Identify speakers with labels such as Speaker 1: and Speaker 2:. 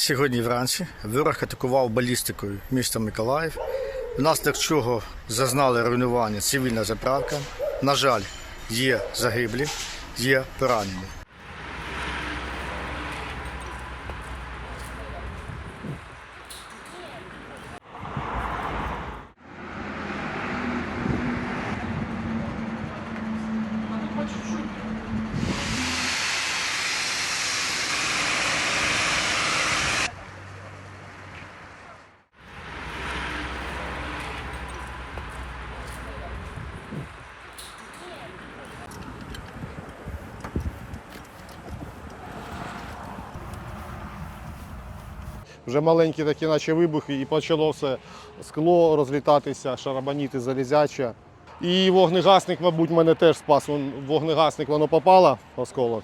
Speaker 1: Сьогодні вранці ворог атакував балістикою місто Миколаїв, внаслідок чого зазнали руйнування цивільна заправка. На жаль, є загиблі, є поранені.
Speaker 2: Вже маленькі такі наче вибухи, і почало все скло розлітатися, шарабаніти залізяче. І вогнегасник, мабуть, мене теж спас. Вогнегасник воно попало, осколок.